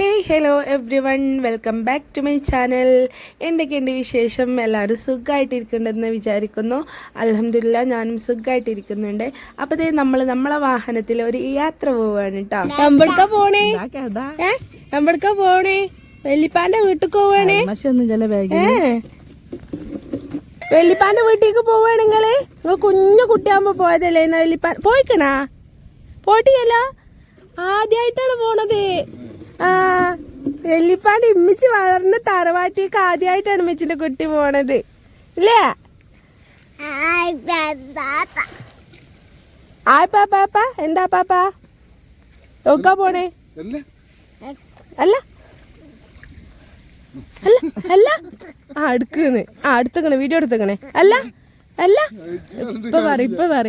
Hey hello everyone welcome back to my channel എന്തൊക്കെയുണ്ട് വിശേഷം? എല്ലാവരും സുഖമായിട്ടിരിക്കുന്നുണ്ടെന്ന് വിചാരിക്കുന്നു. അലഹമില്ല ഞാനും സുഖമായിട്ടിരിക്കുന്നുണ്ട് അപ്പോൾ ദേ നമ്മൾ നമ്മളെ വാഹനത്തിൽ ഒരു യാത്ര പോവാണ് കേട്ടോ എവിടക്ക പോണേ? ഏ? എവിടക്ക പോണേ? വെല്ലിപ്പാന്റെ വീട്ടിൽ പോവാണേ? വെല്ലിപ്പാന്റെ വീട്ടിലേക്ക് പോവാണ് നിങ്ങൾ? നിങ്ങൾ കുഞ്ഞു കുട്ടിയാകുമ്പോ പോയതല്ലേ എന്നാ വെല്ലിപ്പാൻ പോയിക്കണാ? പോയിട്ടില്ല ആദ്യായിട്ടാണ് പോണത്. ആ വെല്ലിപ്പാന്റെ ഇമ്മിച്ച് വളർന്ന തറവാട്ടിക്ക് ആദ്യമായിട്ടാണ് മിച്ചിന്റെ കുട്ടി പോണത്. ഇല്ലേ? ആയ് പാപ്പാ എന്താ പാപ്പാ? ഒക്ക പോണേ? അല്ലേ അല്ല. അല്ല അല്ല. ആ എടുക്കുന്ന് ആ എടുത്തുക്കണേ വീഡിയോ എടുത്തുക്കണേ. അല്ല അല്ല. ഇപ്പൊ പറ ഇപ്പൊ പറ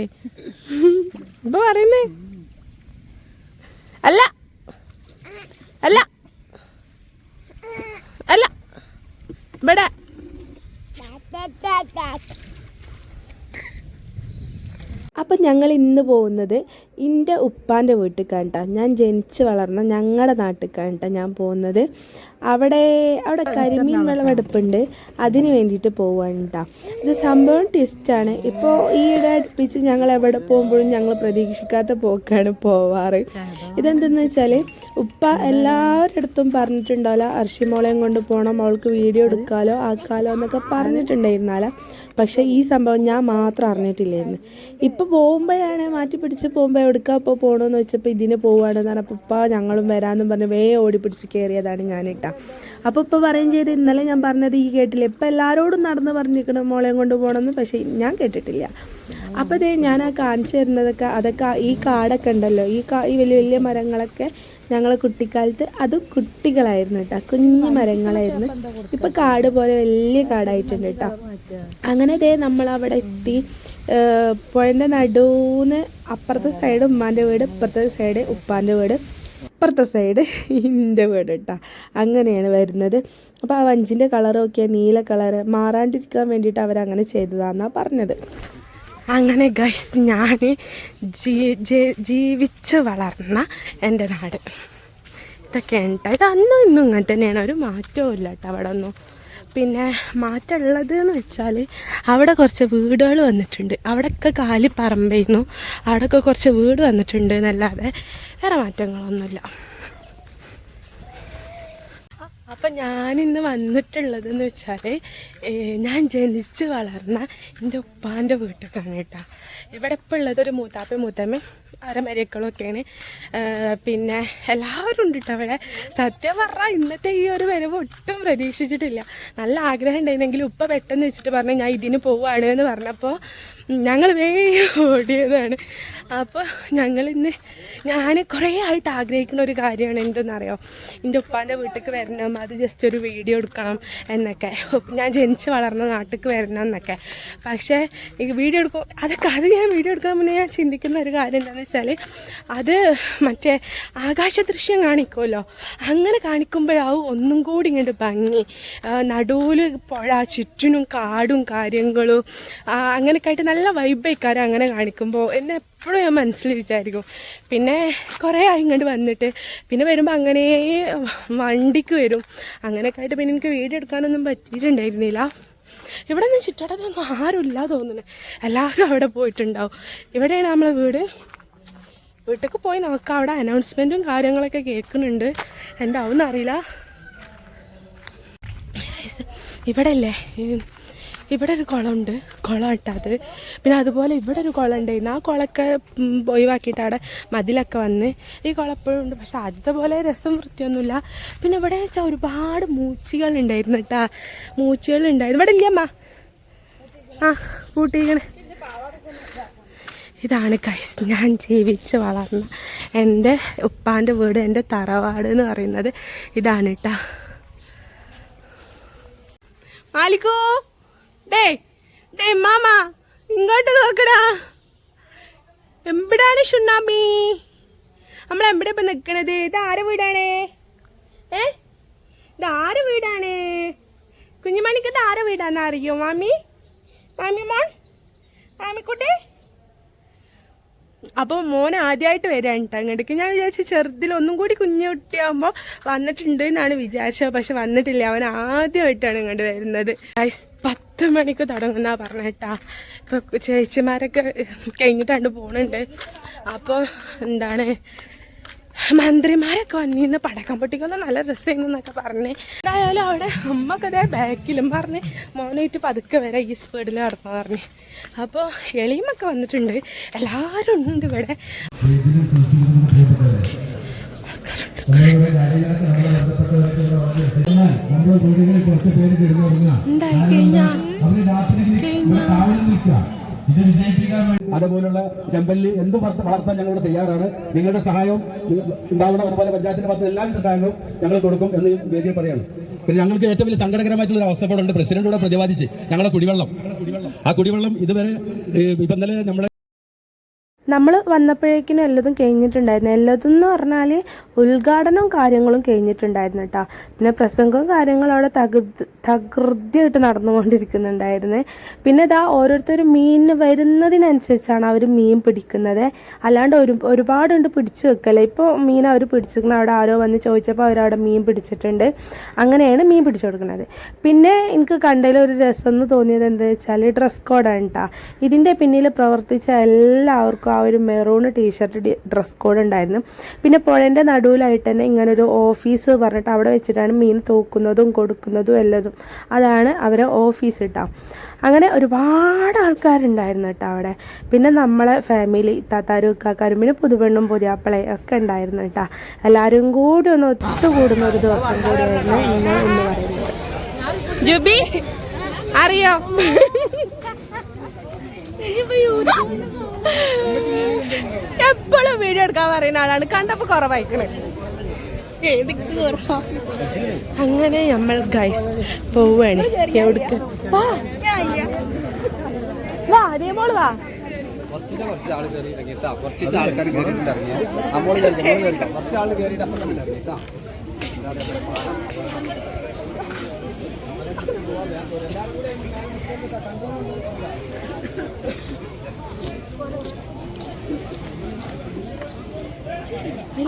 ഇപ്പൊ പറയുന്നേ. അല്ല. അല്ല. അല്ല. ഇവിടെ. അപ്പം ഞങ്ങൾ ഇന്ന് പോകുന്നത് എന്റെ ഉപ്പാന്റെ വീട്ടിൽ കേട്ടോ. ഞാൻ ജനിച്ച് വളർന്ന ഞങ്ങളുടെ നാട്ടിൽ കേട്ടോ ഞാൻ പോകുന്നത്. അവിടെ അവിടെ കരിമീൻ വിളവെടുപ്പുണ്ട് അതിന് വേണ്ടിയിട്ട് പോവാണ് കേട്ടോ ഇത് സംഭവം ട്വിസ്റ്റാണ് ഇപ്പോൾ ഈയിടെ അടുപ്പിച്ച് ഞങ്ങൾ എവിടെ പോകുമ്പോഴും ഞങ്ങൾ പ്രതീക്ഷിക്കാത്ത പോക്കാണ് പോവാറ്. ഇതെന്തെന്ന് വെച്ചാൽ ഉപ്പ എല്ലാവരുടെ അടുത്തും പറഞ്ഞിട്ടുണ്ടാവില്ല അർഷിമോളെയും കൊണ്ട് പോകണം അവൾക്ക് വീഡിയോ എടുക്കാലോ ആക്കാലോ എന്നൊക്കെ പറഞ്ഞിട്ടുണ്ടായിരുന്നാല പക്ഷേ ഈ സംഭവം ഞാൻ മാത്രം അറിഞ്ഞിട്ടില്ലായിരുന്നു. ഇപ്പോൾ പോകുമ്പോഴാണ് മാറ്റി പിടിച്ച് പോകുമ്പോൾ എവിടുക്കാ ഇപ്പോൾ പോകണമെന്ന് വെച്ചപ്പോൾ ഇതിന് പോവുകയാണെന്ന് പറഞ്ഞപ്പോൾ ഇപ്പം ഞങ്ങളും വരാമെന്നും പറഞ്ഞ് വേ ഓടി പിടിച്ച് കയറിയതാണ് ഞാൻ ഇട്ടാ അപ്പോൾ ഇപ്പോൾ പറയും ചെയ്ത് ഇന്നലെ ഞാൻ പറഞ്ഞത് ഈ കേട്ടില്ല? ഇപ്പം എല്ലാവരോടും നടന്ന് പറഞ്ഞിരിക്കണം മോളെയും കൊണ്ട് പോകണമെന്ന് പക്ഷേ ഞാൻ കേട്ടിട്ടില്ല. അപ്പോൾ ഇതേ ഞാൻ ആ കാണിച്ചു തരുന്നതൊക്കെ അതൊക്കെ ഈ കാടൊക്കെ ഉണ്ടല്ലോ ഈ കാ ഈ വലിയ വലിയ മരങ്ങളൊക്കെ ഞങ്ങളെ കുട്ടിക്കാലത്ത് അത് കുട്ടികളായിരുന്നു കേട്ടോ. കുഞ്ഞു മരങ്ങളായിരുന്നു. ഇപ്പൊ കാട് പോലെ വലിയ കാടായിട്ടുണ്ട് കേട്ടോ. അങ്ങനെ ദേ നമ്മൾ അവിടെ എത്തി പുഴന്റെ നടുന്ന് അപ്പുറത്തെ സൈഡ് ഉമ്മാന്റെ വീട് ഇപ്പുറത്തെ സൈഡ് ഉപ്പാന്റെ വീട് അപ്പുറത്തെ സൈഡ് ഇന്റെ വീട് കേട്ടോ. അങ്ങനെയാണ് വരുന്നത്. അപ്പോൾ ആ വഞ്ചിന്റെ കളർ നോക്കിയാൽ നീല കളറ് മാറാണ്ടിരിക്കാൻ വേണ്ടിയിട്ട് അവരങ്ങനെ ചെയ്തതാണെന്നാണ് പറഞ്ഞത്. അങ്ങനെ ഗൈസ് ഞാൻ ജീവിച്ച് വളർന്ന എന്റെ നാട്. ഇതൊക്കെ ഉണ്ട് ഇത് അന്നും ഇന്നും ഇങ്ങനെ തന്നെയാണ്. ഒരു മാറ്റവും ഇല്ല കേട്ടോ അവിടെ ഒന്നും പിന്നെ മാറ്റമുള്ളത് എന്ന് വെച്ചാൽ അവിടെ കുറച്ച് വീടുകൾ വന്നിട്ടുണ്ട്. അവിടെയൊക്കെ കാലി പറമ്പായിരുന്നു. അവിടെയൊക്കെ കുറച്ച് വീട് വന്നിട്ടുണ്ട് എന്നല്ലാതെ വേറെ മാറ്റങ്ങളൊന്നുമില്ല. അപ്പം ഞാനിന്ന് വന്നിട്ടുള്ളതെന്ന് വെച്ചാൽ ഞാൻ ജനിച്ച് വളർന്ന എന്റെ ഉപ്പാന്റെ വീട്ടിലേക്കാണ് കേട്ടോ. ഇവിടെ ഇപ്പോൾ ഉള്ളത് ഒരു മൂത്താപ്പ മൂത്തമ്മ അരമരക്കളൊക്കെയാണ് പിന്നെ എല്ലാവരും ഉണ്ട് കേട്ടോ അവിടെ സത്യം പറഞ്ഞാൽ ഇന്നത്തെ ഈ ഒരു വരവ് ഒട്ടും പ്രതീക്ഷിച്ചിട്ടില്ല. നല്ല ആഗ്രഹം ഉണ്ടായിരുന്നെങ്കിൽ ഉപ്പ പെട്ടെന്ന് വെച്ചിട്ട് പറഞ്ഞു ഞാൻ ഇതിന് പോവുകയാണ് എന്ന് പറഞ്ഞപ്പോൾ ഞങ്ങൾ വേഗം ഓടിയതാണ്. അപ്പോൾ ഞങ്ങളിന്ന് ഞാൻ കുറേ ആയിട്ട് ആഗ്രഹിക്കുന്ന ഒരു കാര്യമാണ് എന്തെന്നറിയോ? എന്റെ ഉപ്പാന്റെ വീട്ടിലേക്ക് വരണം അത് ജസ്റ്റ് ഒരു വീഡിയോ എടുക്കണം എന്നൊക്കെ. ഞാൻ ജനിച്ച് വളർന്ന നാട്ടിലേക്ക് വരണം എന്നൊക്കെ. പക്ഷേ ഈ വീഡിയോ എടുക്കും അതൊക്കെ അത് ഞാൻ വീഡിയോ എടുക്കാൻ മുന്നേ ഞാൻ ചിന്തിക്കുന്ന ഒരു കാര്യം എന്താണെന്ന് വെച്ചാൽ അത് മറ്റേ ആകാശ ദൃശ്യം കാണിക്കുമല്ലോ അങ്ങനെ കാണിക്കുമ്പോഴാവും ഒന്നും കൂടി ഇങ്ങോട്ട് ഭംഗി. നടുവിൽ പുഴ ചുറ്റിനും കാടും കാര്യങ്ങളും അങ്ങനെയൊക്കെ ആയിട്ട് നല്ല വൈബായിക്കാരം അങ്ങനെ കാണിക്കുമ്പോൾ എന്നെ എപ്പോഴും ഞാൻ മനസ്സിൽ വിചാരിക്കും. പിന്നെ കുറേ ആയി ഇങ്ങോട്ട് വന്നിട്ട്. പിന്നെ വരുമ്പോൾ അങ്ങനെ വണ്ടിക്ക് വരും. അങ്ങനെയൊക്കെ ആയിട്ട് പിന്നെ എനിക്ക് വീഡിയോ എടുക്കാനൊന്നും പറ്റിയിട്ടുണ്ടായിരുന്നില്ല. ഇവിടെ നിന്ന് ചുറ്റടത്തൊന്നും ആരുമില്ല തോന്നുന്നു. എല്ലാവരും അവിടെ പോയിട്ടുണ്ടാവും. ഇവിടെയാണ് നമ്മളെ വീട്. വീട്ടിലേക്ക് പോയി നോക്കാം. അവിടെ അനൗൺസ്മെന്റും കാര്യങ്ങളൊക്കെ കേൾക്കുന്നുണ്ട്. എന്താവും അറിയില്ല ഇവിടെ അല്ലേ ഇവിടെ ഒരു കുളമുണ്ട്. കുളം ഇട്ടത് പിന്നെ അതുപോലെ ഇവിടെ ഒരു കുളം ഉണ്ടായിരുന്നു ആ കുളമൊക്കെ ഒഴിവാക്കിയിട്ട് അവിടെ മതിലൊക്കെ വന്ന്. ഈ കുളം എപ്പോഴും ഉണ്ട്. പക്ഷെ ആദ്യത്തെ പോലെ രസം വൃത്തിയൊന്നുമില്ല. പിന്നെ ഇവിടെ വെച്ചാൽ ഒരുപാട് മൂച്ചികൾ ഉണ്ടായിരുന്നു കേട്ടാ. മൂച്ചികൾ ഉണ്ടായിരുന്നു. ഇവിടെ ഇല്ലമ്മ ആ പൂട്ടിക്കണേ ഇതാണ് കൈസ് ഞാൻ ജീവിച്ച് വളർന്ന എന്റെ ഉപ്പാന്റെ വീട് എന്റെ തറവാട് എന്ന് പറയുന്നത് ഇതാണ് കേട്ടാ. മാലിക്കോ! ഡേ ഡേ മാമ ഇങ്ങോട്ട് നോക്കടാ. എവിടാണ് ഷുണ്ണാമി? നമ്മൾ എവിടെ ഇപ്പം നിൽക്കണത് ഇത് ആരെ വീടാണ്? ഏ? ഇത് ആരെ വീടാണ്? കുഞ്ഞുമണിക്ക് ഇത് ആരെ വീടാന്ന് അറിയോ മാമി? മാമി മോൻ? മാമിക്കുട്ടി അപ്പോൾ മോൻ ആദ്യമായിട്ട് വരാൻ കേട്ടോ അങ്ങോട്ടേക്ക് ഞാൻ വിചാരിച്ചു ചെറുതിൽ ഒന്നും കൂടി കുഞ്ഞു കുട്ടിയാകുമ്പോൾ വന്നിട്ടുണ്ട് എന്നാണ് വിചാരിച്ചത്. പക്ഷെ വന്നിട്ടില്ല. അവൻ ആദ്യമായിട്ടാണ് ഇങ്ങോട്ട് വരുന്നത്. Guys, പത്ത് മണിക്ക് തുടങ്ങുന്ന പറഞ്ഞേട്ടാ ഇപ്പോൾ ചേച്ചിമാരൊക്കെ കഴിഞ്ഞിട്ടാണ്ട് പോണുണ്ട്. അപ്പോൾ എന്താണ് മന്ത്രിമാരൊക്കെ വന്നിന്ന് പടക്കം പൊട്ടിക്കൊന്നും നല്ല രസമായിരുന്നു എന്നൊക്കെ പറഞ്ഞേ. എന്തായാലും അവിടെ അമ്മയ്ക്ക് അതേ ബാക്കിലും പറഞ്ഞ് മോനായിട്ട് പതുക്കെ വരെ ഈ സ്പീഡിൽ നടന്നു പറഞ്ഞ്. അപ്പോൾ എളിയുമൊക്കെ വന്നിട്ടുണ്ട്. എല്ലാവരും ഉണ്ട് ഇവിടെ. നമ്മുടെ അതുപോലുള്ള ചെമ്പല്ലി എന്ത് വളർത്ത- വളർത്താൻ ഞങ്ങൾ തയ്യാറാണ്. നിങ്ങളുടെ സഹായവും ഉണ്ടാവുന്ന അതുപോലെ പഞ്ചായത്തിന്റെ ഭാഗത്ത് എല്ലാവിധ സഹായങ്ങളും ഞങ്ങൾ കൊടുക്കും എന്ന് വേദിയിൽ പറയാണ്. പിന്നെ ഞങ്ങൾക്ക് ഏറ്റവും വലിയ സങ്കടകരമായിട്ടുള്ള ഒരു അവസ്ഥപ്പെടുണ്ട്. പ്രസിഡന്റ് കൂടെ പ്രതിപാദിച്ച് ഞങ്ങളെ കുടിവെള്ളം. ആ കുടിവെള്ളം ഇതുവരെ ഇപ്പം നമ്മളെ നമ്മൾ വന്നപ്പോഴേക്കിനും എല്ലതും കഴിഞ്ഞിട്ടുണ്ടായിരുന്നു. എല്ലതും എന്ന് പറഞ്ഞാൽ ഉദ്ഘാടനവും കാര്യങ്ങളും കഴിഞ്ഞിട്ടുണ്ടായിരുന്നു കേട്ടോ പിന്നെ പ്രസംഗവും കാര്യങ്ങളും അവിടെ തകൃ തകൃതിയായിട്ട് നടന്നുകൊണ്ടിരിക്കുന്നുണ്ടായിരുന്നു. പിന്നെ ഇതാ ഓരോരുത്തർ മീനിന് വരുന്നതിനനുസരിച്ചാണ് അവർ മീൻ പിടിക്കുന്നത്. അല്ലാണ്ട് ഒരു ഒരുപാടുണ്ട് പിടിച്ചു വെക്കല്ല ഇപ്പോൾ മീൻ അവർ പിടിച്ചിരിക്കണം അവിടെ ആരോ വന്ന് ചോദിച്ചപ്പോൾ അവരവിടെ മീൻ പിടിച്ചിട്ടുണ്ട്. അങ്ങനെയാണ് മീൻ പിടിച്ചു കൊടുക്കുന്നത് പിന്നെ എനിക്ക് കണ്ടതിൽ ഒരു രസം എന്ന് തോന്നിയത് എന്താ വെച്ചാൽ ഡ്രസ് കോഡാണ് കേട്ടോ ഇതിന്റെ പിന്നിൽ പ്രവർത്തിച്ച എല്ലാവർക്കും ഒരു മെറൂൺ ടീഷർട്ട് ഡ്രസ് കോഡ് ഉണ്ടായിരുന്നു. പിന്നെ പുഴന്റെ നടുവിലായിട്ട് തന്നെ ഒരു ഓഫീസ് പറഞ്ഞിട്ട് അവിടെ വെച്ചിട്ടാണ് മീൻ തൂക്കുന്നതും കൊടുക്കുന്നതും എല്ലതും. അതാണ് അവരെ ഓഫീസ് കേട്ടോ അങ്ങനെ ഒരുപാട് ആൾക്കാരുണ്ടായിരുന്നു കേട്ടോ അവിടെ. പിന്നെ നമ്മളെ ഫാമിലി താത്താരും ഇക്കാക്കാരും പിന്നെ പുതുപെണ്ണും പുതിയാപ്പിളയും ഒക്കെ ഉണ്ടായിരുന്നു കേട്ടോ എല്ലാവരും കൂടി ഒന്ന് ഒത്തുകൂടുന്ന ഒരു ദിവസം കൂടിയായിരുന്നു ഇന്ന് എന്ന് പറയുന്നത്. ജുബി അറിയോ? എപ്പോഴും വീഡിയോ എടുക്കാൻ പറയുന്ന ആളാണ്. കണ്ടപ്പോ കുറവായിക്കണ്. അങ്ങനെ നമ്മൾ ഗൈസ് പോവാണ്. എവിടേക്ക്? കുറച്ച് കുറച്ച് ആൾ കയറി ഇറങ്ങിട്ടാ കുറച്ച് ആൾക്കാർ കയറിയിട്ട് ഇറങ്ങി നമ്മൾ കുറച്ച് ആൾ കയറിയിട്ട് അപ്പം തന്നെ ഇറങ്ങിട്ടാ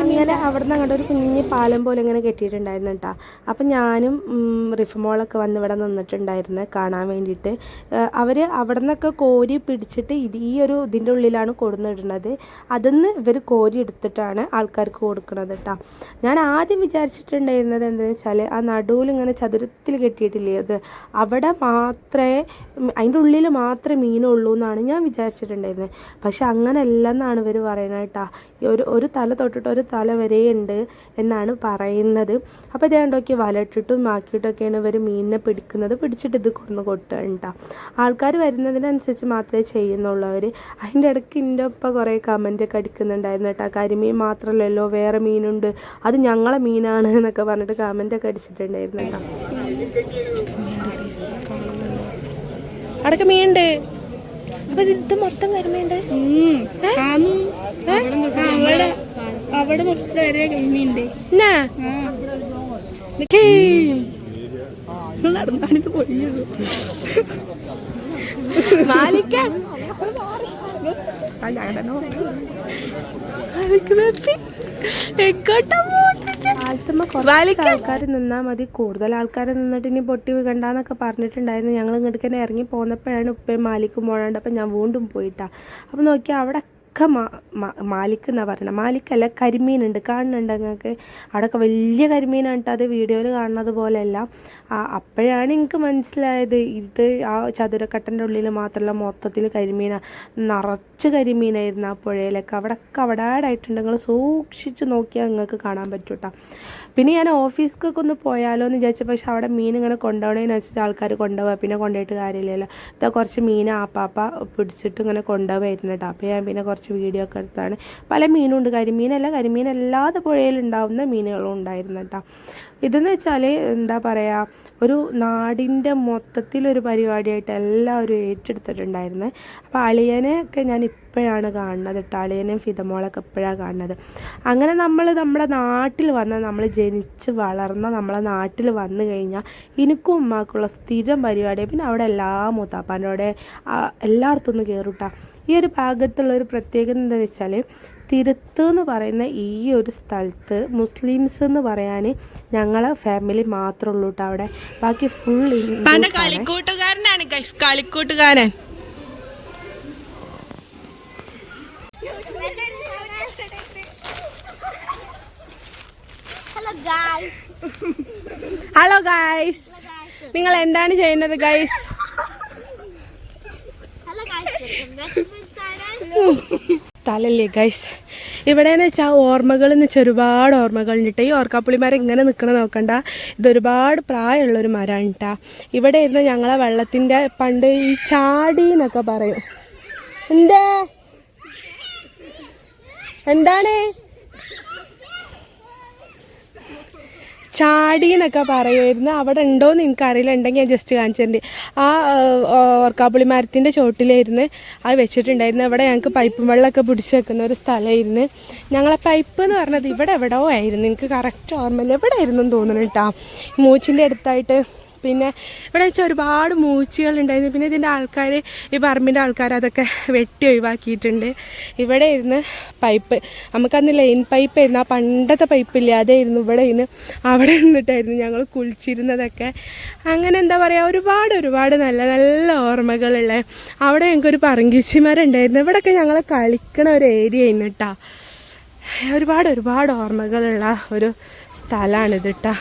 അങ്ങനെ അവിടെ നിന്ന് അങ്ങോട്ട് ഒരു കുഞ്ഞ് പാലം പോലെ ഇങ്ങനെ കെട്ടിയിട്ടുണ്ടായിരുന്നു കേട്ടോ അപ്പം ഞാനും റിഫമോളൊക്കെ വന്ന് ഇവിടെ നിന്നിട്ടുണ്ടായിരുന്നു കാണാൻ വേണ്ടിയിട്ട്. അവർ അവിടെ നിന്നൊക്കെ കോരി പിടിച്ചിട്ട് ഇത് ഈ ഒരു ഇതിന്റെ ഉള്ളിലാണ് കൊടുന്നിടുന്നത്. അതിന്ന് ഇവർ കോരി എടുത്തിട്ടാണ് ആൾക്കാർക്ക് കൊടുക്കുന്നത് കേട്ടോ ഞാൻ ആദ്യം വിചാരിച്ചിട്ടുണ്ടായിരുന്നത് എന്താണെന്ന് വെച്ചാൽ ആ നടുവിൽ ഇങ്ങനെ ചതുരത്തിൽ കെട്ടിയിട്ടില്ലേ അത്? അവിടെ മാത്രമേ അതിന്റെ ഉള്ളിൽ മാത്രമേ മീനുള്ളൂ എന്നാണ് ഞാൻ വിചാരിച്ചിട്ടുണ്ടായിരുന്നത്. പക്ഷെ അങ്ങനെയല്ല എന്നാണ് ഇവർ പറയുന്നത് കേട്ടോ ഒരു ഒരു തല തൊട്ടിട്ട് ഒരു തല വരെ ഉണ്ട് എന്നാണ് പറയുന്നത്. അപ്പോൾ ഇത് കണ്ടോക്കി വലട്ടിട്ടും ആക്കിയിട്ടൊക്കെയാണ് ഇവർ മീനിനെ പിടിക്കുന്നത്. പിടിച്ചിട്ട് ഇത് കൊണ്ടു കൊട്ടുക കേട്ടോ ആൾക്കാർ വരുന്നതിനനുസരിച്ച് മാത്രമേ ചെയ്യുന്നുള്ളൂ അവർ അതിന്റെ ഇടയ്ക്ക് എന്റെ ഒപ്പം കുറേ കമന്റൊക്കെ ഒക്കെ അടിക്കുന്നുണ്ടായിരുന്നു കേട്ടോ. കരിമീൻ മാത്രമല്ലല്ലോ വേറെ മീനുണ്ട്. അത് ഞങ്ങളെ മീനാണ് എന്നൊക്കെ പറഞ്ഞിട്ട് കമന്റൊക്കെ ഒക്കെ അടിച്ചിട്ടുണ്ടായിരുന്നു കേട്ടോ. അടക്ക മീനുണ്ട്. അപ്പൊ ഇത് മൊത്തം കരിമീനുണ്ട് അവിടെ തൊട്ട് വരെ നിക്കേ. നടന്നാണിത് പൊഴിയത് മാലിക്ക. ആൾക്കാർ നിന്നാ മതി. കൂടുതൽ ആൾക്കാർ നിന്നിട്ട് ഇനി പൊട്ടി വീകണ്ടെന്നൊക്കെ പറഞ്ഞിട്ടുണ്ടായിരുന്നു. ഞങ്ങൾ ഇങ്ങോട്ട് തന്നെ ഇറങ്ങി പോന്നപ്പോഴാണ് ഉപ്പയും മാലിക്കും പോകാണ്ട് അപ്പം ഞാൻ വീണ്ടും പോയിട്ടാ. അപ്പം നോക്കിയാൽ അവിടെ ഒക്കെ മാ മാലിക്ക് എന്നാ പറയണത് മാലിക്കല്ല കരിമീനുണ്ട്. കാണുന്നുണ്ട് നിങ്ങൾക്ക്? അവിടെയൊക്കെ വലിയ കരിമീനാണ് കേട്ടോ അത് വീഡിയോയിൽ കാണുന്നത് പോലെയല്ല. അപ്പോഴാണ് എനിക്ക് മനസ്സിലായത് ഇത് ആ ചതുരക്കട്ടന്റെ ഉള്ളിൽ മാത്രമല്ല മൊത്തത്തിൽ കരിമീന. നിറച്ച് കരിമീനായിരുന്നു ആ പുഴയിലൊക്കെ. അവിടെയൊക്കെ അവിടാടായിട്ടുണ്ട്. നിങ്ങൾ സൂക്ഷിച്ച് നോക്കിയാൽ നിങ്ങൾക്ക് കാണാൻ പറ്റും കേട്ടോ. പിന്നെ ഞാൻ ഓഫീസിലേക്ക് ഒന്ന് പോയാലോ എന്ന് വിചാരിച്ചു. പക്ഷെ അവിടെ മീൻ ഇങ്ങനെ കൊണ്ടുപോകണതിനനുസരിച്ച് ആൾക്കാർ കൊണ്ടുപോകുക പിന്നെ കൊണ്ടുപോയിട്ട് കാര്യമില്ലല്ലോ. ഇതാ കുറച്ച് മീൻ ആപ്പാപ്പ പിടിച്ചിട്ട് ഇങ്ങനെ കൊണ്ടുപോയിരുന്നു കേട്ടോ അപ്പോൾ ഞാൻ പിന്നെ കുറച്ച് വീഡിയോ ഒക്കെ എടുത്താണ്. പല മീനും ഉണ്ട്. കരിമീനല്ല കരിമീൻ അല്ലാതെ പുഴയിലുണ്ടാവുന്ന മീനുകളും ഉണ്ടായിരുന്നു കേട്ടോ ഇതെന്ന് വെച്ചാൽ എന്താ പറയുക ഒരു നാടിന്റെ മൊത്തത്തിലൊരു പരിപാടിയായിട്ട് എല്ലാവരും ഏറ്റെടുത്തിട്ടുണ്ടായിരുന്നു. അപ്പോൾ അളിയനെയൊക്കെ ഞാൻ ഇപ്പോഴാണ് കാണുന്നത് കേട്ടോ അളിയനെയും ഫിതമോളൊക്കെ ഇപ്പോഴാണ് കാണുന്നത്. അങ്ങനെ നമ്മൾ നമ്മുടെ നാട്ടിൽ വന്ന് നമ്മൾ ജനിച്ച് വളർന്ന നമ്മളെ നാട്ടിൽ വന്നു കഴിഞ്ഞാൽ എനിക്കും ഉമ്മാക്കുള്ള സ്ഥിരം പരിപാടി പിന്നെ അവിടെ എല്ലാ മൂത്താപ്പാന്റെ അവിടെ എല്ലായിടത്തും ഒന്ന് കയറൂട്ടാ ഈ ഒരു ഭാഗത്തുള്ള ഒരു പ്രത്യേകത എന്താണെന്ന് വെച്ചാൽ തിരുത്ത് എന്ന് പറയുന്ന ഈ ഒരു സ്ഥലത്ത് മുസ്ലിംസ് എന്ന് പറയാൻ ഞങ്ങളെ ഫാമിലി മാത്രമേ ഉള്ളൂ കേട്ടോ അവിടെ. ബാക്കി ഫുൾ കളിക്കൂട്ടുകാരനാണ് കളിക്കൂട്ടുകാരൻ. ഹലോ ഗൈസ് നിങ്ങൾ എന്താണ് ചെയ്യുന്നത് ഗൈസ് സ്ഥലല്ലേ ഗൈസ് ഇവിടെ എന്ന് വെച്ചാൽ ഓർമ്മകൾ എന്ന് വെച്ചാൽ ഒരുപാട് ഓർമ്മകളുണ്ട് കേട്ടോ ഈ ഓർക്കാപ്പുളിമരം ഇങ്ങനെ നിൽക്കണ നോക്കണ്ട. ഇതൊരുപാട് പ്രായമുള്ളൊരു മരമാണ് കേട്ടോ ഇവിടെ ഇരുന്ന് ഞങ്ങളെ വെള്ളത്തിന്റെ പണ്ട് ഈ ചാടി എന്നൊക്കെ പറയും. എന്താ? എന്താണ്? ചാടി എന്നൊക്കെ പറയുമായിരുന്നു അവിടെ ഉണ്ടോയെന്ന് എനിക്കറിയില്ല ഉണ്ടെങ്കിൽ ഞാൻ ജസ്റ്റ് കാണിച്ചിട്ടുണ്ട് ആ ഓർക്കാപ്പുളി മരത്തിന്റെ ചോട്ടിലായിരുന്നു അത് വെച്ചിട്ടുണ്ടായിരുന്നു അവിടെ ഞങ്ങൾക്ക് പൈപ്പും വെള്ളമൊക്കെ പിടിച്ച് വെക്കുന്ന ഒരു സ്ഥലമായിരുന്നു. ഞങ്ങളെ പൈപ്പ് എന്ന് പറഞ്ഞത് ഇവിടെ എവിടെയോ ആയിരുന്നു. എനിക്ക് കറക്റ്റ് ഓർമ്മയില്ല. എവിടെ ആയിരുന്നു എന്ന് തോന്നുന്നു കേട്ടോ. മൂച്ചിന്റെ അടുത്തായിട്ട് പിന്നെ ഇവിടെ വെച്ചാൽ ഒരുപാട് മൂച്ചികളുണ്ടായിരുന്നു പിന്നെ ഇതിന്റെ ആൾക്കാർ ഈ പറമ്പിന്റെ ആൾക്കാർ അതൊക്കെ വെട്ടി ഒഴിവാക്കിയിട്ടുണ്ട്. ഇവിടെ ഇരുന്ന് പൈപ്പ് നമുക്കന്ന് ലൈൻ പൈപ്പ് ആയിരുന്നു. ആ പണ്ടത്തെ പൈപ്പ് ഇല്ലാതെ ഇരുന്നു. ഇവിടെ ഇരുന്ന് അവിടെ നിന്നിട്ടായിരുന്നു ഞങ്ങൾ കുളിച്ചിരുന്നതൊക്കെ. അങ്ങനെ എന്താ പറയുക ഒരുപാട് ഒരുപാട് നല്ല നല്ല ഓർമ്മകളുള്ള അവിടെ ഞങ്ങൾക്കൊരു പറങ്കിച്ചിമാരുണ്ടായിരുന്നു. ഇവിടെയൊക്കെ ഞങ്ങൾ കളിക്കണ ഒരു ഏരിയ ആയിരുന്നു ഒരുപാട് ഒരുപാട് ഓർമ്മകളുള്ള ഒരു സ്ഥലമാണിത് കേട്ടോ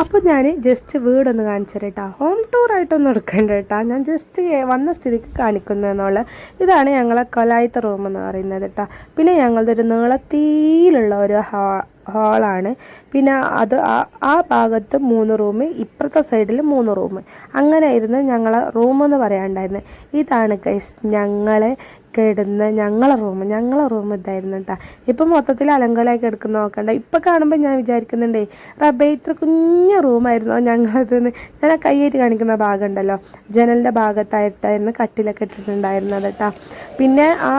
അപ്പോൾ ഞാൻ ജസ്റ്റ് വീടൊന്ന് കാണിച്ചു തരാം കേട്ടോ ഹോം ടൂറായിട്ടൊന്നും എടുക്കേണ്ട കേട്ടോ ഞാൻ ജസ്റ്റ് വന്ന സ്ഥിതിക്ക് കാണിക്കുന്നു എന്നുള്ള ഇതാണ് ഞങ്ങളെ കൊലായത്തെ റൂം എന്ന് പറയുന്നത് കേട്ടോ പിന്നെ ഞങ്ങളുടെ ഒരു നീളത്തിലുള്ള ഒരു ഹാ ഹാളാണ് പിന്നെ അത് ആ- ഭാഗത്ത് മൂന്ന് റൂം ഇപ്പുറത്തെ സൈഡിൽ മൂന്ന് റൂം അങ്ങനെ ആയിരുന്നു ഞങ്ങളെ എന്ന് പറയാണ്ടായിരുന്നത് ഇതാണ് ഗൈസ് ഞങ്ങളെ കിടന്ന് ഞങ്ങളെ റൂം ഞങ്ങളെ റൂം ഇതായിരുന്നു കേട്ടോ ഇപ്പം മൊത്തത്തിൽ അലങ്കോലായി എടുക്കുന്ന നോക്കണ്ട. ഇപ്പം കാണുമ്പോൾ ഞാൻ വിചാരിക്കുന്നുണ്ടേ റബ്ബേ ഇത്ര കുഞ്ഞു റൂമായിരുന്നു ഞങ്ങളതെന്ന്? ഞാൻ ആ കയ്യേറ്റ് കാണിക്കുന്ന ഭാഗം ഉണ്ടല്ലോ ജനലിന്റെ ഭാഗത്തായിട്ടായിരുന്നു കട്ടിലൊക്കെ ഇട്ടിട്ടുണ്ടായിരുന്നത് കേട്ടോ പിന്നെ ആ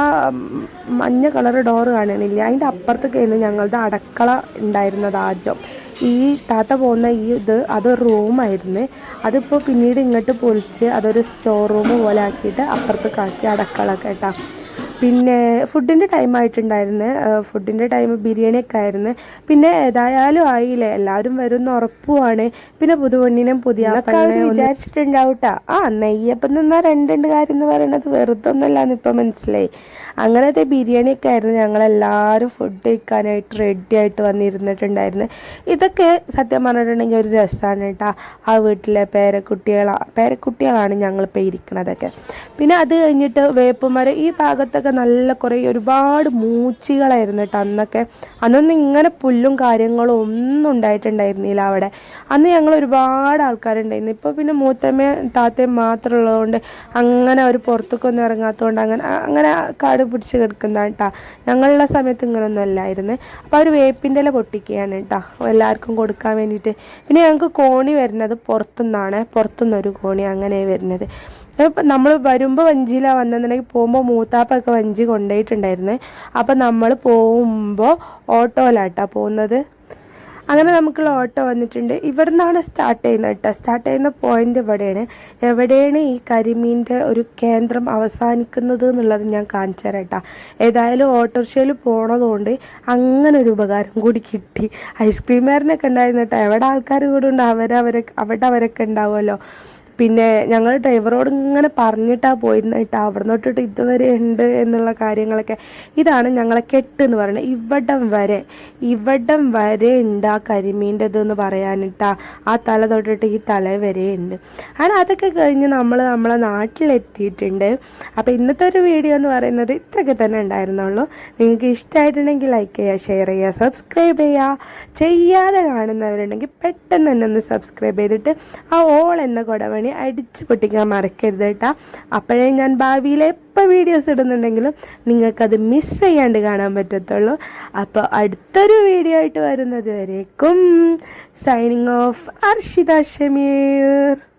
മഞ്ഞ കളർ ഡോറ് കാണണില്ല അതിന്റെ അപ്പുറത്തേക്കായിരുന്നു ഞങ്ങളുടെ അടക്കള ഉണ്ടായിരുന്നത് ആദ്യം. ഈ താത്ത പോകുന്ന ഈ ഇത് അതൊരു റൂമായിരുന്നു അതിപ്പോൾ പിന്നീട് ഇങ്ങോട്ട് പൊളിച്ച് അതൊരു സ്റ്റോർ റൂം പോലെ ആക്കിയിട്ട് അപ്പുറത്തേക്കാക്കി അടക്കള കേട്ടോ. പിന്നെ ഫുഡിന്റെ ടൈം ആയിട്ടുണ്ടായിരുന്നു. ഫുഡിന്റെ ടൈം ബിരിയാണിയൊക്കെ ആയിരുന്നു. പിന്നെ ഏതായാലും ആയില്ലേ? എല്ലാവരും വരുന്ന ഉറപ്പുമാണ് പിന്നെ പുതുപൊണ്ണിനും പുതിയ വിചാരിച്ചിട്ടുണ്ടാവട്ടാ. ആ നെയ്യപ്പം നിന്നാ രണ്ടുണ്ട് കാര്യം എന്ന് പറയുന്നത് വെറുതെ ഒന്നല്ലാന്ന് ഇപ്പം മനസ്സിലായി. അങ്ങനത്തെ ബിരിയാണിയൊക്കെ ആയിരുന്നു ഞങ്ങളെല്ലാവരും ഫുഡ് കഴിക്കാനായിട്ട് റെഡി ആയിട്ട് വന്നിരുന്നിട്ടുണ്ടായിരുന്നു. ഇതൊക്കെ സത്യം പറഞ്ഞിട്ടുണ്ടെങ്കിൽ ഒരു രസമാണ് കേട്ടോ. ആ വീട്ടിലെ പേരക്കുട്ടികളാണ് പേരക്കുട്ടികളാണ് ഞങ്ങളിപ്പോൾ ഇരിക്കണതൊക്കെ. പിന്നെ അത് കഴിഞ്ഞിട്ട് വേപ്പുമരം ഈ ഭാഗത്തൊക്കെ നല്ല കുറേ ഒരുപാട് മൂച്ചികളായിരുന്നു കേട്ടോ അന്നൊക്കെ. അന്നൊന്നും ഇങ്ങനെ പുല്ലും കാര്യങ്ങളും ഒന്നും ഉണ്ടായിട്ടുണ്ടായിരുന്നില്ല അവിടെ. അന്ന് ഞങ്ങൾ ഒരുപാട് ആൾക്കാരുണ്ടായിരുന്നു. ഇപ്പോൾ പിന്നെ മൂത്തമ്മയും താത്തയും മാത്രമുള്ളതുകൊണ്ട് അങ്ങനെ ഒരു പുറത്തേക്കൊന്നും ഇറങ്ങാത്തതുകൊണ്ട് അങ്ങനെ അങ്ങനെ കാട് പിടിച്ച് കിടക്കുന്നതാണ് കേട്ടോ ഞങ്ങളുടെ സമയത്ത് ഇങ്ങനെയൊന്നും അല്ലായിരുന്നു. അപ്പോൾ അവർ വേപ്പിന്റെ ഇല പൊട്ടിക്കുകയാണ് കേട്ടോ എല്ലാവർക്കും കൊടുക്കാൻ വേണ്ടിയിട്ട്. പിന്നെ ഞങ്ങൾക്ക് കോണി വരുന്നത് പുറത്തുനിന്നാണ്. പുറത്തുനിന്നൊരു കോണി അങ്ങനെ വരുന്നത്. നമ്മൾ വരുമ്പോൾ വഞ്ചിയിലാണ് വന്നെന്നുണ്ടെങ്കിൽ പോകുമ്പോൾ മൂത്താപ്പൊക്കെ വഞ്ചി കൊണ്ടുപോയിട്ടുണ്ടായിരുന്നു അപ്പം നമ്മൾ പോകുമ്പോൾ ഓട്ടോയിലാട്ടാ പോകുന്നത്. അങ്ങനെ നമുക്കുള്ള ഓട്ടോ വന്നിട്ടുണ്ട്. ഇവിടെ നിന്നാണ് സ്റ്റാർട്ട് ചെയ്യുന്നത് കേട്ടോ. സ്റ്റാർട്ട് ചെയ്യുന്ന പോയിന്റ് ഇവിടെയാണ്. എവിടെയാണ് ഈ കരിമീന്റെ ഒരു കേന്ദ്രം അവസാനിക്കുന്നത് എന്നുള്ളത് ഞാൻ കാണിച്ചു തരാം കേട്ടോ. ഏതായാലും ഓട്ടോറിക്ഷയിൽ പോണതുകൊണ്ട് അങ്ങനെ ഒരു ഉപകാരം കൂടി കിട്ടി. ഐസ്ക്രീമുകാരനൊക്കെ ഉണ്ടായിരുന്നു കേട്ടോ. എവിടെ ആൾക്കാർ കൂടെ ഉണ്ട്? അവരവരൊക്കെ അവിടെ അവരൊക്കെ ഉണ്ടാവുമല്ലോ. പിന്നെ ഞങ്ങൾ ഡ്രൈവറോട് ഇങ്ങനെ പറഞ്ഞിട്ടാണ് പോയിരുന്നത് കേട്ടോ അവിടെ തൊട്ടിട്ട് ഇതുവരെ ഉണ്ട് എന്നുള്ള കാര്യങ്ങളൊക്കെ. ഇതാണ് ഞങ്ങളെ കെട്ട് എന്ന് പറയുന്നത് ഇവിടം വരെ ഇവിടം വരെ ഉണ്ട് ആ കരിമീന്റെത് എന്ന് പറയാനിട്ടാ ആ തല തൊട്ടിട്ട് ഈ തല വരെ ഉണ്ട്. അങ്ങനെ അതൊക്കെ കഴിഞ്ഞ് നമ്മൾ നമ്മളെ നാട്ടിലെത്തിയിട്ടുണ്ട്. അപ്പോൾ ഇന്നത്തെ ഒരു വീഡിയോ എന്ന് പറയുന്നത് ഇത്രയൊക്കെ തന്നെ ഉണ്ടായിരുന്നുള്ളൂ. നിങ്ങൾക്ക് ഇഷ്ടമായിട്ടുണ്ടെങ്കിൽ ലൈക്ക് ചെയ്യുക ഷെയർ ചെയ്യുക സബ്സ്ക്രൈബ് ചെയ്യുക. ചെയ്യാതെ കാണുന്നവരുണ്ടെങ്കിൽ പെട്ടെന്ന് തന്നെ ഒന്ന് സബ്സ്ക്രൈബ് ചെയ്തിട്ട് ആ ഓൾ എന്ന കുടവണി അടിച്ച് പൊട്ടിക്കാൻ മറക്കരുത് കേട്ടോ. അപ്പോഴേ ഞാൻ ഭാവിയിൽ എപ്പോൾ വീഡിയോസ് ഇടുന്നുണ്ടെങ്കിലും നിങ്ങൾക്കത് മിസ് ചെയ്യാണ്ട് കാണാൻ പറ്റത്തുള്ളൂ. അപ്പോൾ അടുത്തൊരു വീഡിയോ ആയിട്ട് വരുന്നത് വരേക്കും. Signing off Arshitha Shameer.